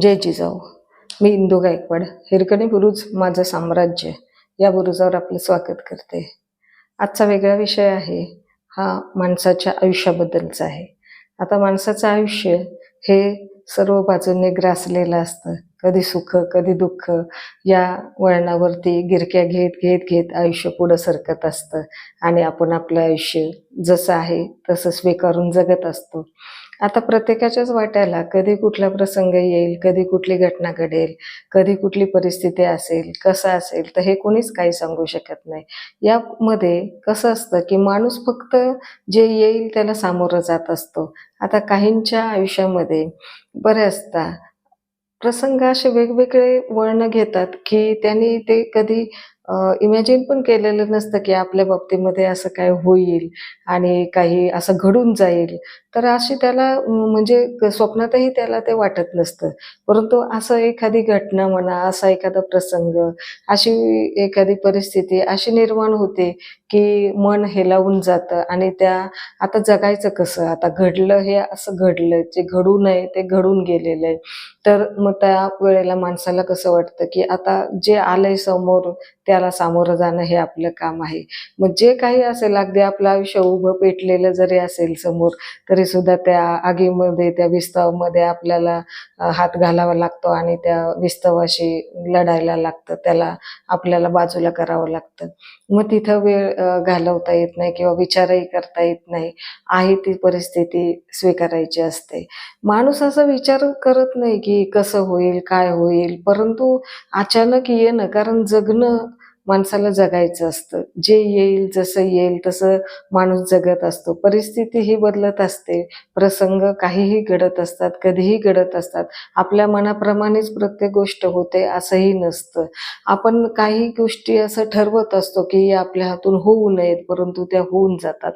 जय जिजाऊ. मी इंदू गायकवाड हिरकणी बुरुज माझं साम्राज्य या बुरुजावर आपलं स्वागत करते. आजचा वेगळा विषय आहे हा माणसाच्या आयुष्याबद्दलचा आहे. आता माणसाचं आयुष्य हे सर्व बाजूने ग्रासलेलं असतं. कधी सुख कधी दुःख या वळणावरती गिरक्या घेत घेत घेत आयुष्य पुढं सरकत असतं. आणि आपण आपलं आयुष्य जसं आहे तसं स्वीकारून जगत असतो. आता प्रत्येकाच्याच वाट्याला कधी कुठला प्रसंग येईल कधी कुठली घटना घडेल कधी कुठली परिस्थिती असेल कसं असेल तर हे कोणीच काही सांगू शकत नाही. यामध्ये कसं असतं की माणूस फक्त जे येईल त्याला सामोरं जात असतो. आता काहींच्या आयुष्यामध्ये बऱ्याचदा प्रसंग असे वेगवेगळे वळणं घेतात की त्यांनी ते कधी इमॅजिन पण केलेलं नसतं की आपल्या बाबतीमध्ये असं काय होईल आणि काही असं घडून जाईल. तर अशी त्याला म्हणजे स्वप्नातही त्याला ते वाटत नसतं. परंतु असं एखादी घटना म्हणा असा एखादा प्रसंग अशी एखादी परिस्थिती अशी निर्माण होते की मन हेलावून जातं आणि त्या आता जगायचं कसं? आता घडलं हे असं घडलं जे घडू नये ते घडून गेलेलं आहे. तर मग त्या वेळेला माणसाला कसं वाटतं की आता जे आलंय समोर त्याला सामोरं जाणं हे आपलं काम आहे. मग जे काही असेल अगदी आपलं आयुष्य उभं पेटलेलं जरी असेल समोर तरी सुद्धा त्या आगीमध्ये त्या विस्तवामध्ये आपल्याला हात घालावा लागतो आणि त्या विस्तवाशी लढायला लागतं. त्याला आपल्याला बाजूला करावं लागतं. मग तिथं वेळ घालवता येत नाही किंवा विचारही करता येत नाही. आहे ती परिस्थिती स्वीकारायची असते. माणूस असा विचार करत नाही की कसं होईल काय होईल परंतु अचानक येणं कारण जगणं माणसाला जगायचं असतं. जे येईल जसं येईल तसं माणूस जगत असतो. परिस्थिती ही बदलत असते. प्रसंग काहीही घडत असतात कधीही घडत असतात. आपल्या मनाप्रमाणेच प्रत्येक गोष्ट होते असंही नसतं. आपण काही गोष्टी असं ठरवत असतो की आपल्या हातून होऊ नयेत परंतु त्या होऊन जातात.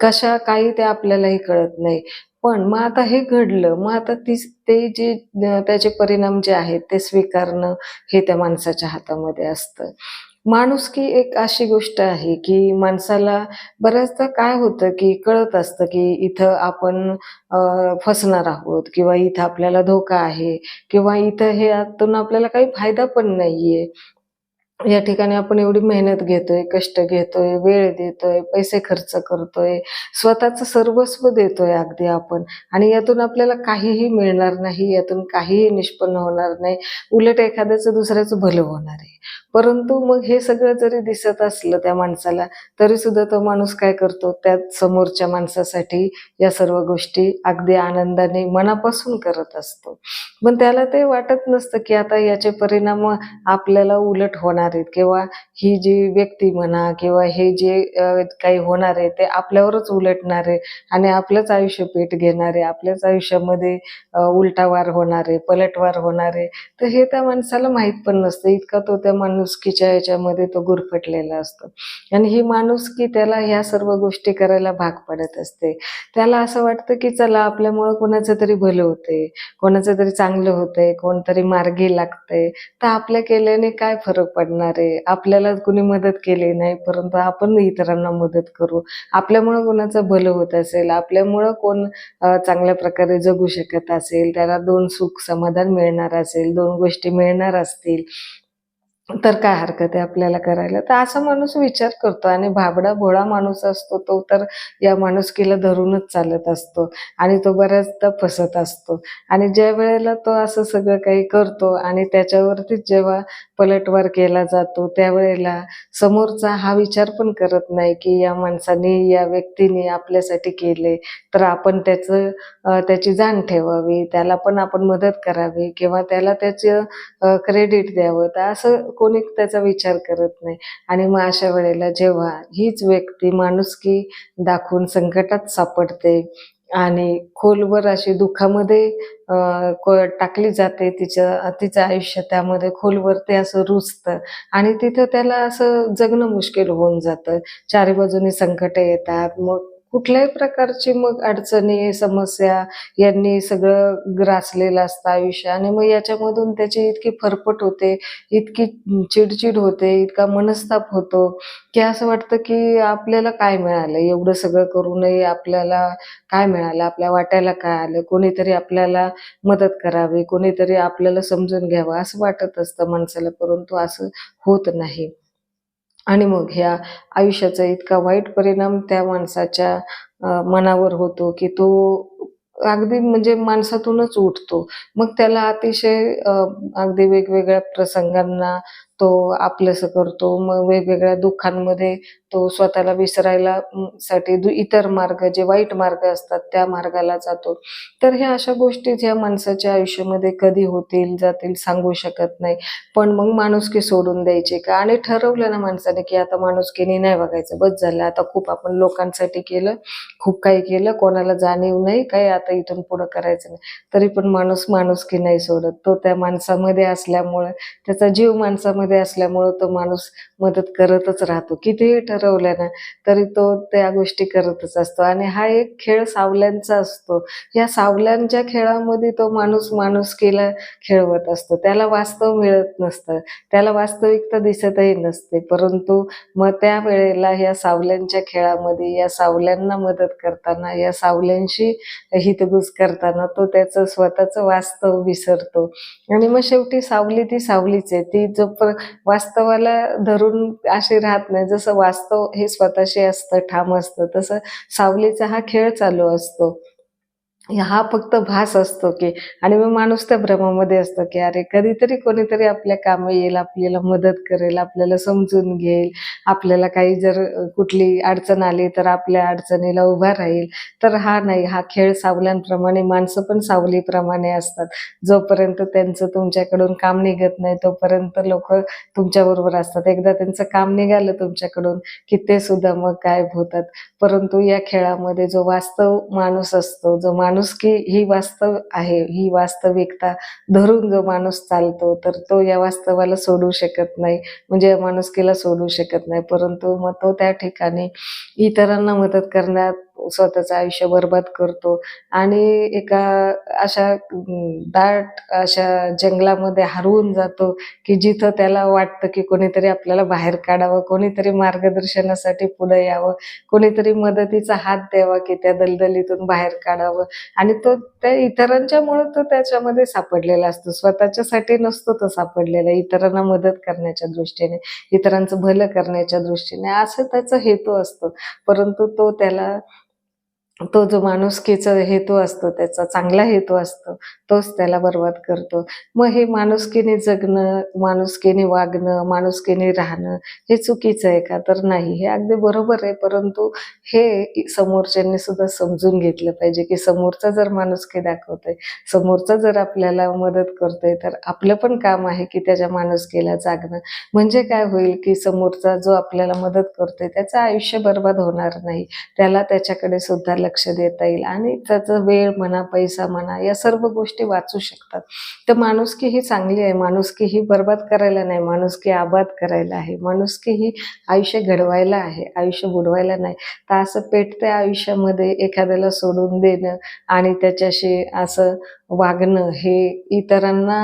कशा काही त्या आपल्यालाही कळत नाही. पण मग आता हे घडलं मग आता ती ते जे त्याचे परिणाम जे आहेत ते स्वीकारणं हे त्या माणसाच्या हातामध्ये असतं. माणुसकी एक अशी गोष्ट आहे की माणसाला बऱ्याचदा काय होतं की कळत असतं की इथं आपण फसणार आहोत किंवा इथं आपल्याला धोका आहे किंवा इथं हे आतून आपल्याला काही फायदा पण नाहीये. या ठिकाणी आपण एवढी मेहनत घेतोय कष्ट घेतोय वेळ देतोय पैसे खर्च करतोय स्वतःचं सर्वस्व देतोय अगदी आपण. आणि यातून आपल्याला काहीही मिळणार नाही यातून काहीही निष्पन्न होणार नाही. उलट एखाद्याचं दुसऱ्याचं भलं होणार आहे. परंतु मग हे सगळं जरी दिसत असलं त्या माणसाला तरी सुद्धा तो माणूस काय करतो? त्या समोरच्या माणसासाठी या सर्व गोष्टी अगदी आनंदाने मनापासून करत असतो. पण त्याला ते वाटत नसतं की आता याचे परिणाम आपल्याला उलट होणार आहेत किंवा ही जी व्यक्ती म्हणा किंवा हे जे काही होणार आहे ते आपल्यावरच उलटणार आहे आणि आपलंच आयुष्य पेट घेणार आहे आपल्याच आयुष्यामध्ये उलटावार होणार आहे पलटवार होणार आहे. तर हे त्या माणसाला माहीत पण नसतं. इतका तो त्या माणुसकीच्या याच्यामध्ये तो गुरफटलेला असतो. आणि ही माणुसकी त्याला ह्या सर्व गोष्टी करायला भाग पडत असते. त्याला असं वाटतं की चला आपल्यामुळं कोणाचं तरी भलं होते कोणाचं तरी चांगलं होतंय कोणतरी मार्गी लागतंय. तर आपल्या केल्याने काय फरक पडणार आहे? आपल्याला कुणी मदत केली नाही परंतु आपण इतरांना मदत करू. आपल्यामुळं कोणाचं भलं होत असेल आपल्यामुळं कोण चांगल्या प्रकारे जगू शकत असेल त्याला दोन सुख समाधान मिळणार असेल दोन गोष्टी मिळणार असतील. तर काय हरकत आहे आपल्याला करायला? तर असा माणूस विचार करतो आणि भाबडा भोळा माणूस असतो तो तर या माणुसकीला धरूनच चालत असतो आणि तो बऱ्याचदा फसत असतो. आणि ज्या वेळेला तो असं सगळं काही करतो आणि त्याच्यावरतीच जेव्हा पलटवार केला जातो त्यावेळेला समोरचा हा विचार पण करत नाही की या माणसाने या व्यक्तीने आपल्यासाठी केले तर आपण त्याचं त्याची जाण ठेवावी त्याला पण आपण मदत करावी किंवा त्याला त्याचं क्रेडिट द्यावं. तर असं कोणी त्याचा विचार करत नाही. आणि मग अशा वेळेला जेव्हा हीच व्यक्ती माणुसकी दाखवून संकटात सापडते आणि खोलवर अशी दुःखामध्ये को- टाकली जाते तिचं तिचं आयुष्य त्यामध्ये खोलवर ते असं रुजतं आणि तिथं त्याला असं जगणं मुश्किल होऊन जातं. चारी बाजूनी संकट येतात. मग कुठल्याही प्रकारची मग अडचणी समस्या यांनी सगळं ग्रासलेलं असतं आयुष्य. आणि मग याच्यामधून त्याची इतकी फरफट होते इतकी चिडचिड होते इतका मनस्ताप होतो की असं वाटतं की आपल्याला काय मिळालं? एवढं सगळं करूनही आपल्याला काय मिळालं? आपल्या वाट्याला काय आलं? कोणीतरी आपल्याला मदत करावी? कोणीतरी आपल्याला समजून घ्यावं? असं वाटत असतं माणसाला परंतु असं होत नाही. आणि मग ह्या आयुष्याचा इतका वाईट परिणाम त्या माणसाच्या मनावर होतो की तो अगदी म्हणजे माणसातूनच उठतो. मग त्याला अतिशय अगदी वेगवेगळ्या प्रसंगांना तो आपलंसं करतो. मग वेगवेगळ्या दुःखांमध्ये तो स्वतःला विसरायला साठी दु- इतर मार्ग जे वाईट मार्ग असतात त्या मार्गाला जातो. तर ह्या अशा गोष्टी ज्या माणसाच्या आयुष्यामध्ये कधी होतील जातील सांगू शकत नाही. पण मग माणुसकी सोडून द्यायची का? आणि ठरवलं ना माणसाने की आता माणुसकीने नाही बघायचं बस झालं. आता खूप आपण लोकांसाठी केलं खूप काही केलं कोणाला जाणीव नाही काही आता इथून पुढं करायचं नाही. तरी पण माणूस माणुसकी नाही सोडत. तो त्या माणसामध्ये असल्यामुळे त्याचा जीव माणसामध्ये असल्यामुळे तो माणूस मदत करतच राहतो. कितीही ठरवलं ना तरी तो त्या गोष्टी करतच असतो. आणि हा एक खेळ सावल्यांचा असतो. या सावल्यांच्या खेळामध्ये तो माणूस माणुसकीला खेळवत असतो. त्याला वास्तव मिळत नसतं. त्याला वास्तविकता दिसतही नसते. परंतु मग त्या वेळेला या सावल्यांच्या खेळामध्ये या सावल्यांना मदत करताना या सावल्यांशी हितगुज करताना तो त्याचं स्वतःचं वास्तव विसरतो. आणि मग शेवटी सावली ती सावलीच आहे. ती जो वास्तवाला धरून अशी राहत नाही. जसं वास्तव हे स्वतःशी असतं ठाम असतं तसं सावलीचा हा खेळ चालू असतो. हा फक्त भास असतो की आणि मग माणूस त्या भ्रमामध्ये असतो की अरे कधीतरी कोणीतरी आपल्या कामं येईल आपल्याला मदत करेल आपल्याला समजून घेईल. आपल्याला काही जर कुठली अडचण आली तर आपल्या अडचणीला उभा राहील. तर हा नाही हा खेळ सावल्यांप्रमाणे माणसं पण सावलीप्रमाणे असतात. जोपर्यंत त्यांचं तुमच्याकडून काम निघत नाही तोपर्यंत लोक तुमच्याबरोबर असतात. एकदा त्यांचं काम निघालं तुमच्याकडून की ते सुद्धा मग गायब होतात. परंतु या खेळामध्ये जो वास्तव माणूस असतो जो माणूस माणुसकी ही वास्तव आहे ही वास्तविकता धरून जो माणूस चालतो तर तो या वास्तवाला सोडू शकत नाही म्हणजे या माणुसकीला सोडू शकत नाही. परंतु मग तो त्या ठिकाणी इतरांना मदत करण्यात स्वतःचं आयुष्य बर्बाद करतो. आणि एका अशा दाट अशा जंगलामध्ये हरवून जातो की जिथं त्याला वाटतं की कोणीतरी आपल्याला बाहेर काढावं कोणीतरी मार्गदर्शनासाठी पुढे यावं कोणीतरी मदतीचा हात द्यावा की त्या दलदलीतून बाहेर काढावं. आणि तो त्या इतरांच्यामुळे तो त्याच्यामध्ये सापडलेला असतो. स्वतःच्यासाठी नसतो तो सापडलेला. इतरांना मदत करण्याच्या दृष्टीने इतरांचं भलं करण्याच्या दृष्टीने असं त्याचा हेतू असतो. परंतु तो त्याला तो जो माणुसकीचा हेतू असतो त्याचा चांगला हेतू असतो तोच त्याला बर्बाद करतो. मग हे माणुसकीने जगणं माणुसकीने वागणं माणुसकीने राहणं हे चुकीचं आहे का? तर नाही. हे अगदी बरोबर आहे परंतु हे समोरच्यांनी सुद्धा समजून घेतलं पाहिजे की समोरचा जर माणुसकी दाखवतोय समोरचा जर आपल्याला मदत करतोय तर आपलं पण काम आहे की त्याच्या माणुसकीला जागणं. म्हणजे काय होईल की समोरचा जो आपल्याला मदत करतोय त्याचं आयुष्य बर्बाद होणार नाही. त्याला त्याच्याकडे सुद्धा लक्ष देता येईल आणि त्याचा वेळ म्हणा पैसा म्हणा या सर्व गोष्टी वाचू शकतात. तर माणुसकी ही चांगली आहे. माणुसकी ही बर्बाद करायला नाही. माणुसकी आबाद करायला आहे. माणुसकी ही आयुष्य घडवायला आहे. आयुष्य बुडवायला नाही. तर असं पेटत्या आयुष्यामध्ये एखाद्याला सोडून देणं आणि त्याच्याशी असं वागणं हे इतरांना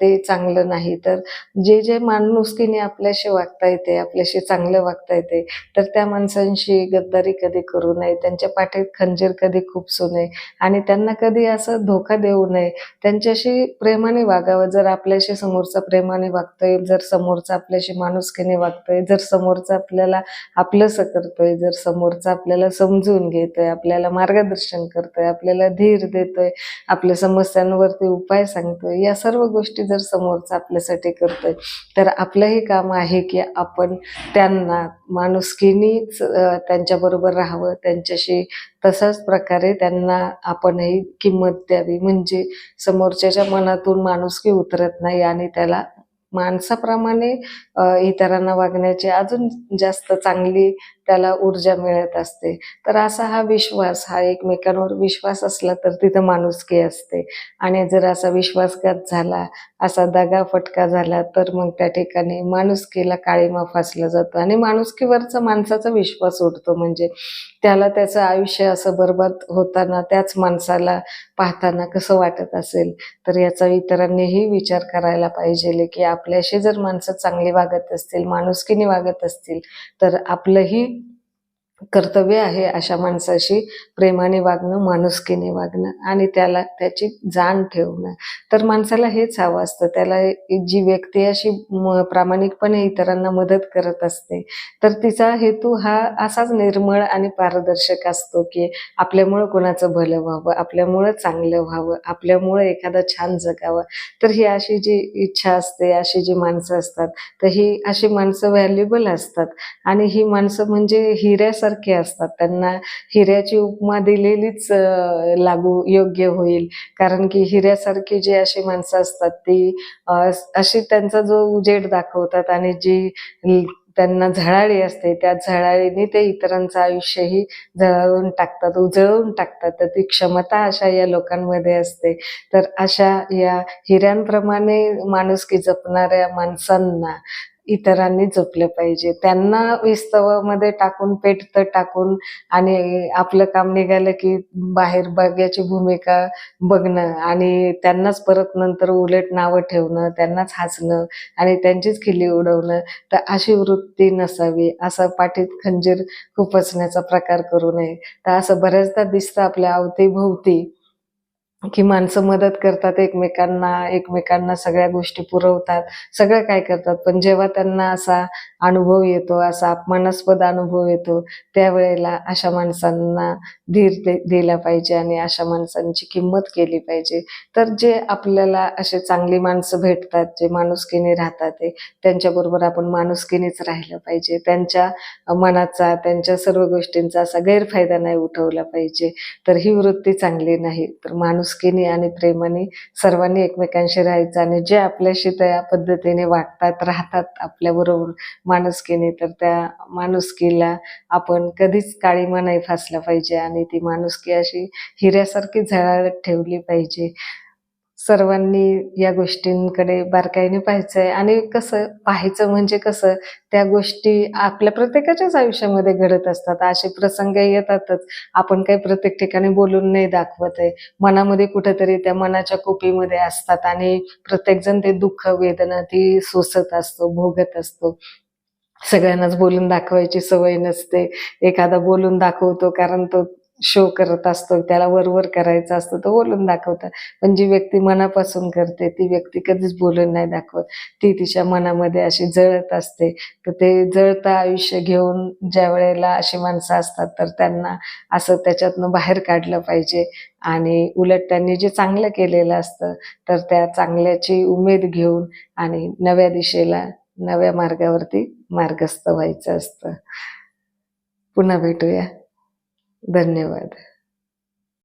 ते चांगलं नाही. तर जे जे माणुसकीने आपल्याशी वागता येते आपल्याशी चांगलं वागता येते तर त्या माणसांशी गद्दारी कधी करू नये त्यांच्या पाठीत खंजीर कधी खुपसू नये आणि त्यांना कधी असं धोका देऊ नये. त्यांच्याशी प्रेमाने वागावं. जर आपल्याशी समोरचा प्रेमाने वागतोय जर समोरचा आपल्याशी माणुसकीने वागतोय जर समोरचा आपल्याला आपलंसं करतोय जर समोरचा आपल्याला समजून घेतोय आपल्याला मार्गदर्शन करतोय आपल्याला धीर देतोय आपल्या समस्यांवरती उपाय सांगतोय. या सर्व गोष्टी जर समोरचा आपल्यासाठी करतोय तर आपलंही काम आहे की आपण त्यांना माणुसकीनीच त्यांच्याबरोबर राहावं त्यांच्याशी तशाच प्रकारे त्यांना आपणही किंमत द्यावी. म्हणजे समोरच्याच्या मनातून माणुसकी उतरत नाही आणि त्याला माणसाप्रमाणे इतरांना वागण्याची अजून जास्त चांगली त्याला ऊर्जा मिळत असते. तर असा हा विश्वास हा एकमेकांवर विश्वास असला तर तिथं माणुसकी असते. आणि जर असा विश्वासघात झाला असा दगा फटका झाला तर मग त्या ठिकाणी माणुसकीला काळीमा फासला जातो. आणि माणुसकीवरचा माणसाचा विश्वास उडतो. म्हणजे त्याला त्याचं आयुष्य असं बरबाद होताना त्याच माणसाला पाहताना कसं वाटत असेल तर याचा इतरांनीही विचार करायला पाहिजे की आपल्याशी जर माणसं चांगली वागत असतील माणुसकीने वागत असतील तर आपलंही कर्तव्य आहे अशा माणसाशी प्रेमाने वागणं माणुसकीने वागणं आणि त्याला त्याची जाण ठेवणं. तर माणसाला हेच हवं असतं. त्याला जी व्यक्ती अशी प्रामाणिकपणे इतरांना मदत करत असते तर तिचा हेतू हा असाच निर्मळ आणि पारदर्शक असतो की आपल्यामुळं कोणाचं भलं व्हावं आपल्यामुळं चांगलं व्हावं आपल्यामुळं एखादं छान जगावं. तर ही अशी जी इच्छा असते अशी जी माणसं असतात तर ही अशी माणसं व्हॅल्युबल असतात. आणि ही माणसं म्हणजे हिऱ्यासारखी असतात. त्यांना हिऱ्याची उपमा दिलेलीच लागू योग्य होईल. कारण की हिऱ्यासारखी जी अशी माणसं असतात ती अशी त्यांचा जो उजेड दाखवतात आणि जी त्यांना झळाळी असते त्या झळाळीने ते इतरांचं आयुष्यही झळाळून टाकतात उजळून टाकतात. तर ती क्षमता अशा या लोकांमध्ये असते. तर अशा या हिऱ्यांप्रमाणे माणुसकी जपणाऱ्या माणसांना इतरांनी जपलं पाहिजे. त्यांना विस्तवामध्ये टाकून पेटत टाकून आणि आपलं काम निघालं की बाहेर बघ्याची भूमिका बघणं आणि त्यांनाच परत नंतर उलट नावं ठेवणं त्यांनाच हसणं आणि त्यांचीच खिल्ली उडवणं तर अशी वृत्ती नसावी. असं पाठीत खंजीर खुपसण्याचा प्रकार करू नये. तर असं बऱ्याचदा दिसतं आपल्या अवतीभोवती. की माणसं मदत करतात एकमेकांना एकमेकांना सगळ्या गोष्टी पुरवतात सगळं काय करतात. पण जेव्हा त्यांना असा अनुभव येतो असा अपमानास्पद अनुभव येतो त्यावेळेला अशा माणसांना धीर दे दिला पाहिजे आणि अशा माणसांची किंमत केली पाहिजे. तर जे आपल्याला असे चांगली माणसं भेटतात जे माणुसकीने राहतात ते त्यांच्याबरोबर आपण माणुसकीनेच राहिलं पाहिजे. त्यांच्या मनाचा त्यांच्या सर्व गोष्टींचा असा गैरफायदा नाही उठवला पाहिजे. तर ही वृत्ती चांगली नाही. तर माणूस माणुसकीने आणि प्रेमाने सर्वांनी एकमेकांशी राहायचं आणि जे आपल्याशी त्या पद्धतीने वागतात राहतात आपल्याबरोबर माणुसकीने तर त्या माणुसकीला आपण कधीच काळीमा नाही फासला पाहिजे आणि ती माणुसकी अशी हिऱ्यासारखी झळाळत ठेवली पाहिजे. सर्वांनी या गोष्टींकडे बारकाईने पाहायचं आहे आणि कसं पाहायचं म्हणजे कसं त्या गोष्टी आपल्या प्रत्येकाच्याच आयुष्यामध्ये घडत असतात. असे प्रसंग येतातच. आपण काही प्रत्येक ठिकाणी बोलून नाही दाखवत आहे. मनामध्ये कुठेतरी त्या मनाच्या कोपीमध्ये असतात आणि प्रत्येकजण ते दुःख वेदना ती सोसत असतो भोगत असतो. सगळ्यांनाच बोलून दाखवायची सवय नसते. एखादा बोलून दाखवतो कारण तो शो करत असतो त्याला वरवर करायचा असतो तो बोलून दाखवतात पण जी व्यक्ती मनापासून करते ती व्यक्ती कधीच बोलून नाही दाखवत. ती तिच्या मनामध्ये अशी जळत असते. तर ते जळतं आयुष्य घेऊन ज्या वेळेला अशी माणसं असतात तर त्यांना असं त्याच्यातनं बाहेर काढलं पाहिजे. आणि उलट त्यांनी जे चांगलं केलेलं असतं तर त्या चांगल्याची उमेद घेऊन आणि नव्या दिशेला नव्या मार्गावरती मार्गस्थ व्हायचं असतं. पुन्हा भेटूया. धन्यवाद.